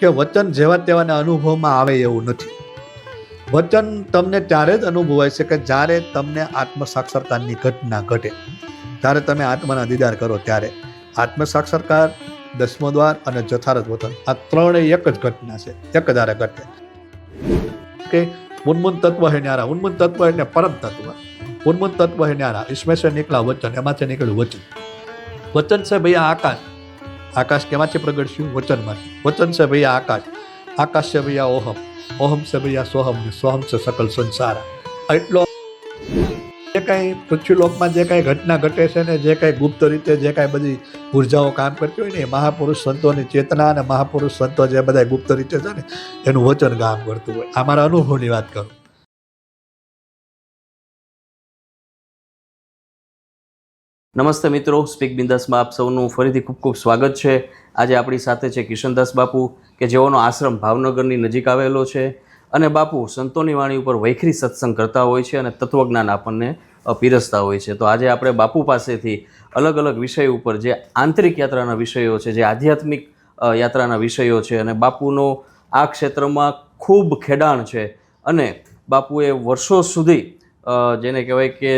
કે વચન જેવા તેવાના અનુભવમાં આવે એવું નથી. વચન તમને ત્યારે જ અનુભવાય છે કે જ્યારે તમને આત્મ સાક્ષરતાની ઘટના ઘટે. ત્યારે તમે આત્માના દીદાર કરો ત્યારે. આત્મ સાક્ષરકાર દસમો દ્વાર અને જથારથ વતન, આ ત્રણેય એક જ ઘટના છે. એક જ આરે ઘટે. કે ઉન્મુન તત્વ હે ન્યારા. ઉન્મુન તત્વ એટલે પરમ તત્વ. ઉન્મુન તત્વ હે ન્યારા. ઈશ્મેશ્વર નીકળા વચન. એમાંથી નીકળ્યું વચન. વચન છે ભાઈ આકાશ. આકાશ કેમાંથી પ્રગટશું વચનમાંથી વચન છે ભૈયા આકાશ આકાશ છે ભૈયા ઓહમ ઓહમ છે ભૈયા સોહમ સોહમ છે સકલ સંસાર એટલો જે કાંઈ પૃથ્વીલોકમાં જે કાંઈ ઘટના ઘટે છે ને જે કાંઈ ગુપ્ત રીતે જે કાંઈ બધી ઉર્જાઓ કામ કરતી હોય ને એ મહાપુરુષ સંતોની ચેતના અને મહાપુરુષ સંતો જે બધા ગુપ્ત રીતે છે ને એનું વચન કામ કરતું હોય આ મારા અનુભવની વાત કરું નમસ્તે મિત્રો, સ્પીક બિંદાસમાં આપ સૌનું ફરીથી ખૂબ ખૂબ સ્વાગત છે. આજે આપણી સાથે છે કિશનદાસ બાપુ, કે જેઓનો આશ્રમ ભાવનગરની નજીક આવેલો છે. અને બાપુ, સંતોની વાણી ઉપર વૈખરી સત્સંગ કરતા હોય છે અને તત્વજ્ઞાન આપણને પીરસતા હોય છે. તો આજે આપણે બાપુ પાસેથી અલગ અલગ વિષય ઉપર જે આંતરિક યાત્રાના વિષયો છે, જે આધ્યાત્મિક યાત્રાના વિષયો છે અને બાપુનો આ ક્ષેત્રમાં ખૂબ ખેડાણ છે. અને બાપુએ વર્ષો સુધી જેને કહેવાય કે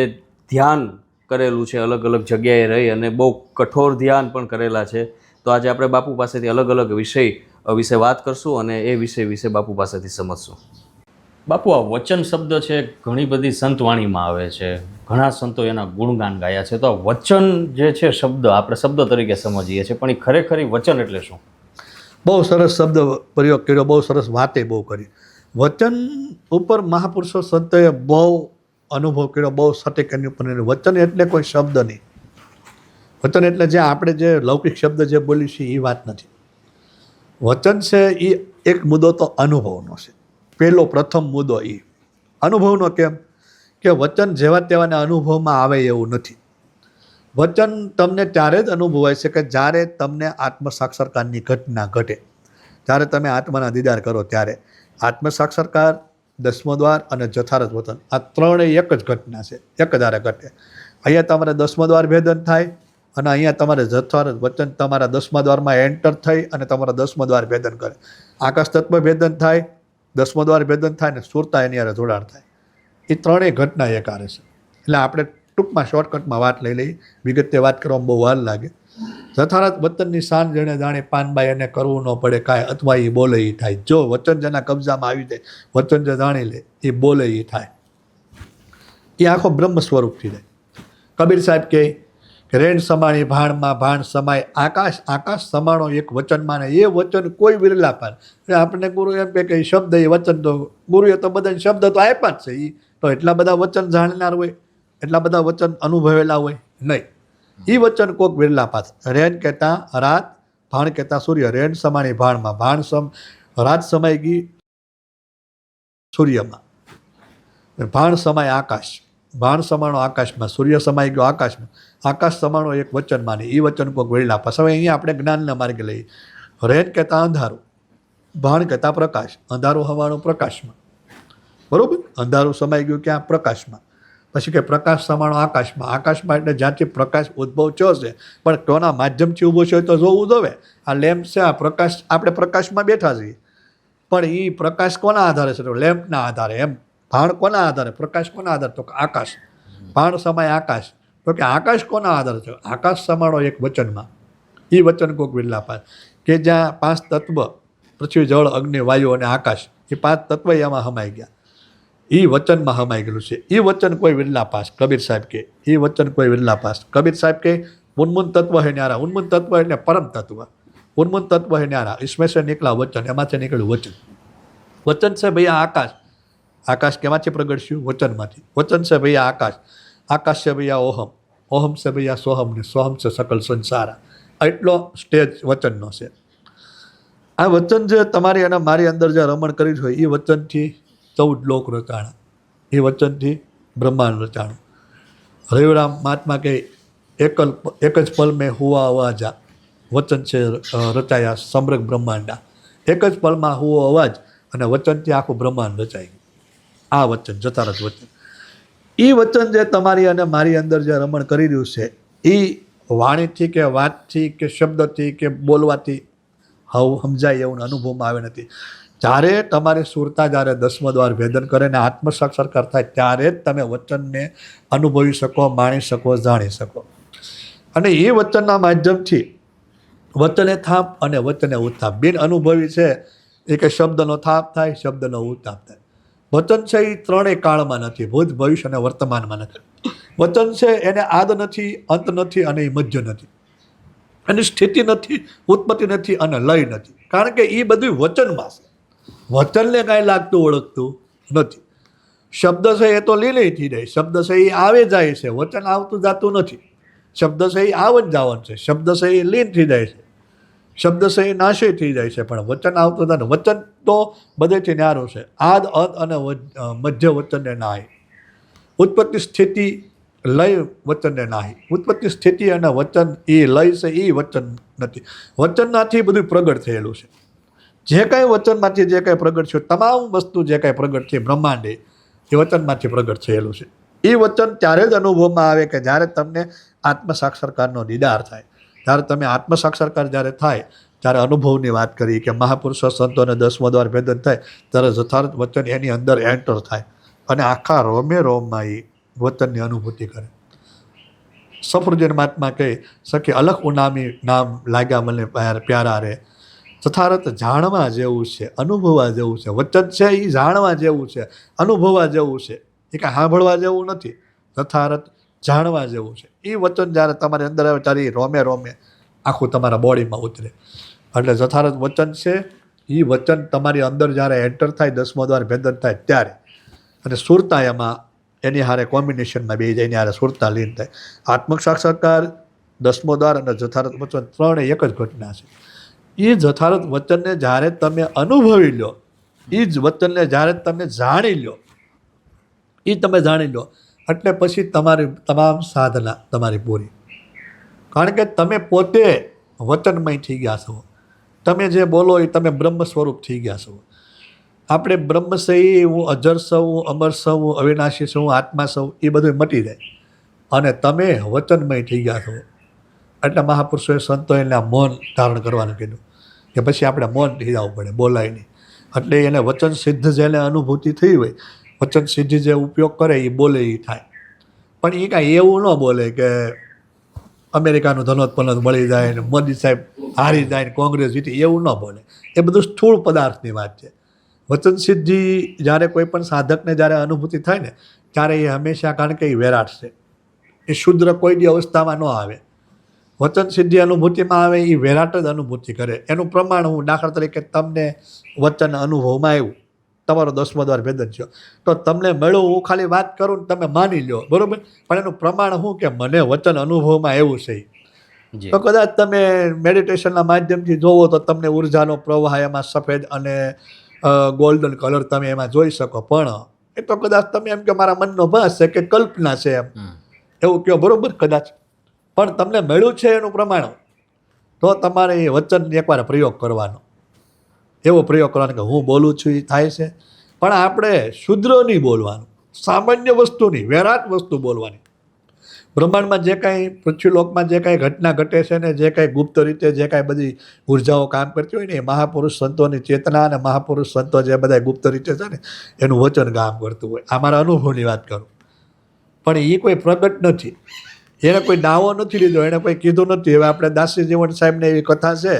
ધ્યાન કરેલું છે અલગ અલગ જગ્યાએ રહી અને બહુ કઠોર ધ્યાન પણ કરેલા છે. તો આજે આપણે બાપુ પાસેથી અલગ અલગ વિષય વિશે વાત કરશું અને એ વિષય વિશે બાપુ પાસેથી સમજશું. બાપુ આ વચન શબ્દ છે ઘણી બધી સંતવાણીમાં આવે છે. ઘણા સંતો એના ગુણગાન ગાયા છે. તો આ વચન જે છે શબ્દ આપણે શબ્દ તરીકે સમજીએ છીએ પણ એ ખરેખર વચન એટલે શું? બહુ સરસ શબ્દ પ્રયોગ કર્યો બહુ સરસ વાતે બહુ કરી. વચન ઉપર મહાપુરુષો સંતોએ બહુ અનુભવ કર્યો, બહુ સટીક કર્યું પણ વચન એટલે કોઈ શબ્દ નહીં. વચન એટલે જે આપણે જે લૌકિક શબ્દ જે બોલીએ છીએ, એ વાત નથી. વચન છે એ એક મુદ્દો તો અનુભવનો છે. પહેલો, પ્રથમ મુદ્દો એ. અનુભવનો કેમ? કે વચન જેવા તેવાના અનુભવમાં આવે એવું નથી. વચન તમને ત્યારે જ અનુભવાય છે કે જ્યારે તમને આત્મ સાક્ષાત્કારની ઘટના ઘટે. જ્યારે તમે આત્માના દીદાર કરો ત્યારે. આત્મ સાક્ષાત્કાર દસમો દ્વાર અને જથારથ વતન. આ ત્રણેય એક જ ઘટના છે. એક જ આરે ઘટે. અહીંયા તમારે દસમો દ્વાર ભેદન થાય અને અહીંયા તમારે જથારથ વચન તમારા દસમા દ્વારમાં એન્ટર થઈ અને તમારા દસમો દ્વાર ભેદન કરે. આકાશ તત્વ ભેદન થાય, દસમો દ્વાર ભેદન થાય ને સુરતા એની હારે જોડાણ થાય. એ ત્રણેય ઘટના એક આરે છે. એટલે આપણે ટૂંકમાં શોર્ટકટમાં વાત લઈ લઈ વિગતે વાત કરવામાં બહુ વાર લાગે. જથારથ વતનની શાન જેણે જાણે પાનબાઈ એને કરવું ન પડે, કાંઈ અથવા એ બોલે એ થાય. જો વચન જેના કબજામાં આવી જાય, વચન જે જાણી લે એ બોલે એ થાય. એ આખો બ્રહ્મ સ્વરૂપથી જાય. કબીર સાહેબ કહે રેણ સમાણી ભાણમાં ભાણ સમાય, આકાશ આકાશ સમાણો એક વચનમાં ને એ વચન કોઈ વિરલા પાન એટલે આપણને ગુરુ એમ કે એ શબ્દ એ વચન તો ગુરુએ તો બધા શબ્દ તો આપ્યા જ છે એ તો એટલા બધા વચન જાણનાર હોય, એટલા બધા વચન અનુભવેલા હોય, નહીં. એ વચન કોક વિરલા પાસ રેન કહેતા, રાત ભાણ કહેતા સૂર્ય. રેન સમાણી ભાણમાં. ભાણ સમ, રાત સમાઈ ગઈ સૂર્યમાં. ભાણ સમાય આકાશ. ભાણ સમાણો આકાશમાં, સૂર્ય સમાઈ ગયો આકાશમાં. આકાશ સમાણો એક વચન માને એ વચન કોક વેળલા પાસ હવે અહીંયા આપણે જ્ઞાનના માર્ગે લઈએ. રેન કહેતા, અંધારું. ભાણ કહેતા, પ્રકાશ. અંધારું હવાનું પ્રકાશમાં. બરોબર? અંધારું સમાઈ ગયું ક્યાં? પ્રકાશમાં. પછી કે પ્રકાશ સમાણો આકાશમાં. આકાશમાં એટલે જ્યાંથી પ્રકાશ ઉદ્ભવ થયો છે. પણ કોના માધ્યમથી ઊભો છે તો જોવું જોવે આ લેમ્પ છે, આ પ્રકાશ, આપણે પ્રકાશમાં બેઠા છીએ. પણ એ પ્રકાશ કોના આધારે છે? તો લેમ્પના આધારે એમ. ભાણ કોના આધારે? પ્રકાશ કોના આધારે? તો આકાશ. ભાણ સમય આકાશ. તો કે આકાશ કોના આધારે છે આકાશ સમાણો એક વચનમાં. એ વચન કોક વિરલા પાસ કે જ્યાં પાંચ તત્વ, પૃથ્વી, જળ, અગ્નિ, વાયુ અને આકાશ, એ પાંચ તત્વ એમાં હમાઈ ગયા. એ વચનમાં હમાઈ ગયેલું છે. એ વચન કોઈ વિનલા પાસ. કબીર સાહેબ કે એ વચન કોઈ વિનલા પાસ. કબીર સાહેબ કે, ઉન્મુન તત્વ હે ન્યારા. ઉન્મુન તત્વ એટલે પરમ તત્વ. ઉન્મુન તત્વ હે ન્યારા. ઈસમે છે નીકળા વચન, એમાંથી નીકળ્યું વચન. વચન છે ભાઈ આ આકાશ. આકાશ કેમાંથી પ્રગટશ્યું? વચનમાંથી. વચન છે ભાઈ આ આકાશ. આકાશ છે ભાઈ આ ઓહમ. ઓહમ છે ભાઈ આ સોહમ ને સોહમ છે સકલ સંસારા. એટલો સ્ટેજ વચનનો છે. આ વચન જે તમારી અને મારી અંદર જે રમણ કર્યું હોય એ વચનથી ચૌદ લોક રચાણા. એ વચનથી બ્રહ્માંડ રચાણું. રવિરામ મહાત્મા કે એકલ એક જ પલ મેં હુવા અવાજા. વચન છે રચાયા સમગ્ર બ્રહ્માંડા. એક જ પલમાં હુવો અવાજ અને વચનથી આખું બ્રહ્માંડ રચાઈ આ વચન જતારથ વચન. એ વચન જે તમારી અને મારી અંદર જે રમણ કરી રહ્યું છે એ વાણીથી કે વાતથી કે શબ્દથી કે બોલવાથી હવ સમજાય એવું અનુભવમાં આવે નથી. જ્યારે તમારી સુરતા જ્યારે દસમો દ્વાર ભેદન કરે ને આત્મસાક્ષરકાર થાય, ત્યારે જ તમે વચનને અનુભવી શકો, માણી શકો, જાણી શકો. અને એ વચનના માધ્યમથી વચને થાપ અને વચને ઉત્થાપ. બિન અનુભવી છે, એ કે શબ્દનો થાપ થાય, શબ્દનો ઉત્તાપ થાય. વચન છે એ ત્રણેય કાળમાં નથી, ભૂત, ભવિષ્ય અને વર્તમાનમાં નથી. વચન છે એને આદ નથી, અંત નથી અને એ મધ્ય નથી. એની સ્થિતિ નથી, ઉત્પત્તિ નથી અને લય નથી. કારણ કે એ બધું વચનમાં છે. વચનને કાંઈ લાગતું ઓળખતું નથી. શબ્દ છે એ તો લીલી થઈ જાય શબ્દ છે આવે જાય છે, વચન આવતું જાતું નથી. શબ્દ છે એ આવન જાવન છે શબ્દ છે લીન થઈ જાય છે. શબ્દ છે નાશે થઈ જાય છે, પણ વચન આવતું નથી. વચન તો બધેથી ન્યારું છે. આદ, અદ અને મધ્ય વચનને નાહી. ઉત્પત્તિ સ્થિતિ લય વચનને નાહી. ઉત્પત્તિ સ્થિતિ અને વચન એ લય છે એ વચન નથી. વચનનાથી બધું પ્રગટ થયેલું છે. જે કાંઈ વચનમાંથી જે કાંઈ પ્રગટ છે તમામ વસ્તુ જે કાંઈ પ્રગટ છે બ્રહ્માંડે એ વચનમાંથી પ્રગટ થયેલું છે. એ વચન ત્યારે જ અનુભવમાં આવે કે જ્યારે તમને આત્મ સાક્ષરકારનો દીદાર થાય. ત્યારે તમે આત્મ સાક્ષરકાર જ્યારે થાય, ત્યારે અનુભવની વાત કરી કે મહાપુરુષો સંતો અને દસમો દ્વાર ભેદન થાય, ત્યારે જથાર્થ વચન એની અંદર એન્ટર થાય અને આખા રોમે રોમમાં એ વચનની અનુભૂતિ કરે. સફરજન મહાત્મા કહે, સખી અલખ ઉનામી નામ લાગ્યા મને પ્યારા રે. તથારત જાણવા જેવું છે, અનુભવવા જેવું છે. વચન છે એ જાણવા જેવું છે, અનુભવવા જેવું છે. એ કાંઈ સાંભળવા જેવું નથી. તથારથ જાણવા જેવું છે. એ વચન જ્યારે તમારી અંદર આવે ત્યારે એ રોમે રોમે આખું તમારા બોડીમાં ઉતરે. એટલે જથારત વચન છે એ વચન તમારી અંદર જ્યારે એન્ટર થાય, દસમો દ્વાર ભેદન થાય ત્યારે. અને સુરતા એમાં એની હારે કોમ્બિનેશનમાં બે જાય એની હારે સુરતા લીન થાય. આત્મક સાક્ષાત્કાર દસમો દ્વાર અને જથારત વચન ત્રણે એક જ ઘટના છે. એ જથાર્થ વચનને જ્યારે તમે અનુભવી લો, એ જ વચનને જ્યારે તમે જાણી લો, એ તમે જાણી લો, એટલે પછી તમારી તમામ સાધના તમારી પૂરી. કારણ કે તમે પોતે વચનમય થઈ ગયા છો. તમે જે બોલો એ તમે બ્રહ્મ સ્વરૂપ થઈ ગયા છો. આપણે બ્રહ્મ સહી, હું અજર સૌ અમર સૌ અવિનાશી છું આત્મા સૌ એ બધું મટી જાય. અને તમે વચનમય થઈ ગયા છો. એટલે મહાપુરુષોએ સંતોએ મૌન ધારણ કરવાનું કીધું. કે પછી આપણે મૌન જવું પડે બોલાય નહીં એટલે એને વચન સિદ્ધ જેને અનુભૂતિ થઈ હોય, વચન સિદ્ધિ જે ઉપયોગ કરે એ બોલે એ થાય. પણ એ કાંઈ એવું ન બોલે કે અમેરિકાનું ધનોત્પન્ન મળી જાય ને મોદી સાહેબ હારી જાય ને કોંગ્રેસ જીતી, એવું ન બોલે. એ બધું સ્થૂળ પદાર્થની વાત છે. વચન સિદ્ધિ જ્યારે કોઈ પણ સાધકને જ્યારે અનુભૂતિ થાય ને, ત્યારે એ હંમેશા કારણ કે એ વેરાટ છે. એ શુદ્ર કોઈ બી અવસ્થામાં ન આવે. વચન સિદ્ધિ અનુભૂતિમાં આવે એ વેરાટ જ અનુભૂતિ કરે. એનું પ્રમાણ હું દાખલા તરીકે તમને વચન અનુભવમાં આવ્યું. તમારો દસમો દ્વાર ભેદન છે તો તમને મળ્યું હું ખાલી વાત કરું ને તમે માની લો બરોબર? પણ એનું પ્રમાણ શું કે મને વચન અનુભવમાં એવું છે તો કદાચ તમે મેડિટેશનના માધ્યમથી જોવો તો તમને ઉર્જાનો પ્રવાહ એમાં સફેદ અને ગોલ્ડન કલર તમે એમાં જોઈ શકો. પણ એ તો કદાચ તમે એમ કે મારા મનનો ભાસ છે કે કલ્પના છે એમ. એવું કહો બરોબર? કદાચ. પણ તમને મળ્યું છે એનું પ્રમાણ, તો તમારે એ વચન એકવાર પ્રયોગ કરવાનો. એવો પ્રયોગ કરવાનો કે હું બોલું છું એ થાય છે. પણ આપણે શુદ્ર નહીં બોલવાનું, સામાન્ય વસ્તુની વેરાટ વસ્તુ બોલવાની. બ્રહ્માંડમાં જે કાંઈ, પૃથ્વીલોકમાં જે કાંઈ ઘટના ઘટે છે ને જે કાંઈ ગુપ્ત રીતે જે કાંઈ બધી ઉર્જાઓ કામ કરતી હોય ને, એ મહાપુરુષ સંતોની ચેતના અને મહાપુરુષ સંતો જે બધા ગુપ્ત રીતે છે ને, એનું વચન કામ કરતું હોય. આ મારા અનુભવની વાત કરું. પણ એ કોઈ પ્રગટ નથી. એને કોઈ દાવો નથી લીધો એને કોઈ કીધું નથી. હવે આપણે દાસી જીવન સાહેબને એવી કથા છે.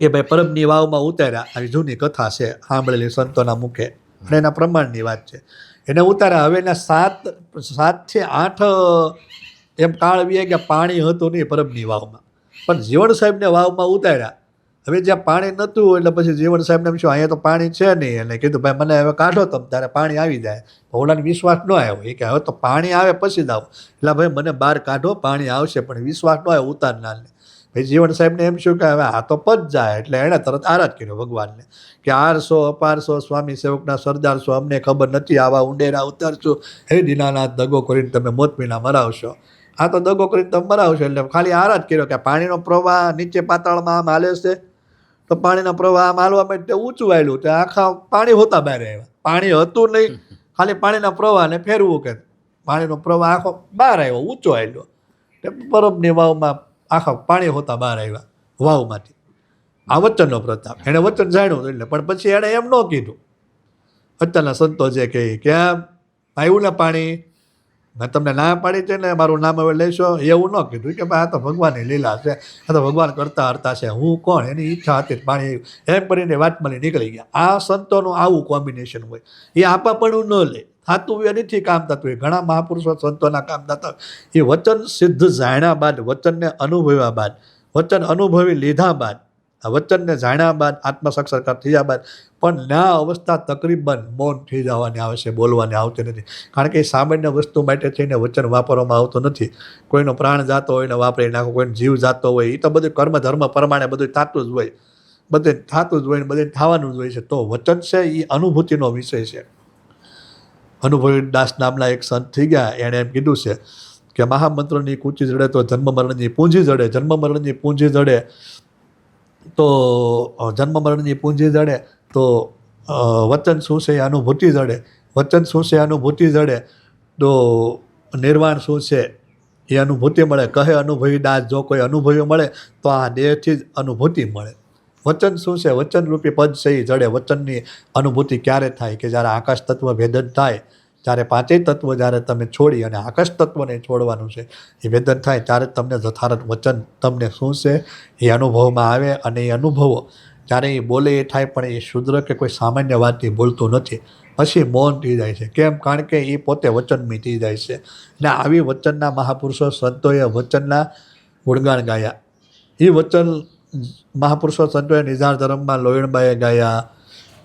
એ ભાઈ પરબની વાવમાં ઉતાર્યા. આવી જૂની કથા છે સાંભળેલી સંતોના મુખે. અને એના પ્રમાણની વાત છે. એને ઉતાર્યા. હવે એના સાત સાતથી આઠ એમ કાળ વીએ કે પાણી હતું નહીં પરબની વાવમાં. પણ જીવણ સાહેબને વાવમાં ઉતાર્યા. હવે જ્યાં પાણી નહોતું એટલે પછી જીવણ સાહેબને એમ શું, અહીંયા તો પાણી છે નહીં. એને કીધું, ભાઈ, મને હવે કાઢો તમ, તારે પાણી આવી જાય. ઓલાને વિશ્વાસ ન આવ્યો. એ કે, હવે તો પાણી આવે પછી જ આવો. એટલે, ભાઈ, મને બહાર કાઢો, પાણી આવશે, પણ વિશ્વાસ ન આવ્યો ઉતારનારને. ભાઈ જીવણ સાહેબને એમ શું કે, હવે આ તો પદ જાય. એટલે એણે તરત આરાજ કર્યો ભગવાનને, કે, આરસો, અપારસો, સ્વામી સેવકના સરદાર છો, અમને ખબર નથી, આવા ઉંડેરા ઉતારશો. હે દીનાનાથ, દગો કરીને તમે મોત વિના મરાવશો. આ તો દગો કરીને તમે મરાવશો, એટલે ખાલી આરાજ કર્યો કે, પાણીનો પ્રવાહ નીચે પાતાળમાં આમ હાલે છે. તો પાણીનો પ્રવાહ આમ હાલવા માટે ઊંચું આવેલું તો આખા પાણી હોતા બહાર આવ્યા. પાણી હતું નહીં ખાલી પાણીના પ્રવાહને ફેરવું કે પાણીનો પ્રવાહ આખો બહાર આવ્યો ઊંચો આવ્યો તે પરબની વાવમાં આખા પાણી હોતા બહાર આવ્યા વાવમાંથી. આ વચનનો પ્રતાપ. એણે વચન જાણ્યું એટલે પણ પછી એણે એમ ન કીધું. અત્યારના સંતો જે કહે કે આમ આવ્યું ને પાણી? મેં તમને ના પાડી છે ને, મારું નામ હવે લેશો. એવું ન કીધું કે ભાઈ આ તો ભગવાનની લીલા છે. આ તો ભગવાન કરતા હરતા છે. હું કોણ? એની ઈચ્છા હતી પાણી. એમ કરીને વાત મળી નીકળી ગયા. આ સંતોનું આવું કોમ્બિનેશન હોય. એ આપાપણું ન લે. થતું એ નથી કામ થતું હોય. ઘણા મહાપુરુષો સંતોના કામ થતા એ વચન સિદ્ધ જાણ્યા બાદ, વચનને અનુભવ્યા બાદ, વચન અનુભવી લીધા બાદ વચનને જાણ્યા બાદ આત્મસાક્ષાત્કાર થયા બાદ, પણ ના અવસ્થા તકરીબન મૌન થઈ જવાની આવે છે, બોલવાની આવતી નથી. કારણ કે એ સામાન્ય વસ્તુ માટે થઈને વચન વાપરવામાં આવતું નથી. કોઈનો પ્રાણ જાતો હોય ને વાપરી નાખો, કોઈનો જીવ જાતો હોય એ તો બધું કર્મ, ધર્મ પ્રમાણે બધું થતું જ હોય. બધે થતું જ હોય ને બધે થવાનું જ હોય છે. તો વચન છે એ અનુભૂતિનો વિષય છે. અનુભવી દાસ નામના એક સંત થઈ ગયા, એણે એમ કીધું છે કે મહામંત્રની કૂચી જડે તો જન્મ મરણની પૂંજી જડે, જન્મ મરણની પૂંજી જડે. તો જન્મ મરણની પૂંજી જડે તો વચન શું છે અનુભૂતિ જડે. વચન શું છે અનુભૂતિ જડે તો, નિર્વાણ શું છે, એ અનુભૂતિ મળે. કહે અનુભવી દાસ, જો કોઈ અનુભવી મળે, તો આ દેહથી જ અનુભૂતિ મળે. વચન શું છે, વચનરૂપી પદ છે, એ જડે. વચનની અનુભૂતિ ક્યારે થાય કે જ્યારે આકાશ તત્વ ભેદન થાય ત્યારે પાંચેય તત્વ જ્યારે તમે છોડી અને આકાશ તત્વને છોડવાનું છે, એ વેદન થાય ત્યારે તમને જથારત વચન તમને શું છે એ અનુભવમાં આવે અને એ અનુભવો, જ્યારે એ બોલે એ થાય પણ એ શુદ્ર કે કોઈ સામાન્ય વાતથી બોલતું નથી. પછી મૌન થઈ જાય છે. કેમ? કારણ કે એ પોતે વચનમી થઈ જાય છે. ને આવી વચનના મહાપુરુષો સંતોએ વચનના ગુણગાન ગાયા. એ વચન મહાપુરુષો સંતોએ નિઝાર ધર્મમાં લોયણબાઈએ ગાયા.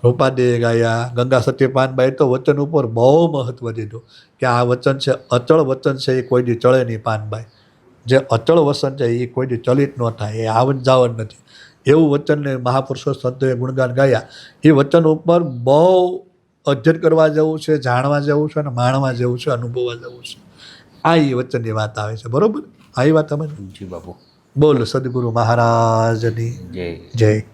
રૂપાદેએ ગાયા ગંગા સત્યપાનબાઈ તો વચન ઉપર બહુ મહત્ત્વ દીધું કે આ વચન છે અચળ વચન છે એ કોઈ દી ચળે નહીં પાનબાઈ જે અચળ વચન છે એ કોઈ દી ચલિત ન થાય એ આવન જાવન નથી. એવું વચનને મહાપુરુષો સંતોએ ગુણગાન ગાયા. એ વચન ઉપર બહુ અધ્યયન કરવા જવું છે જાણવા જવું છે અને માણવા જેવું છે અનુભવવા જવું છે. આ એ વચનની વાત આવે છે બરોબર? આ એ વાત તમે જી બાપુ. બોલ સદગુરુ મહારાજની. જય. જય.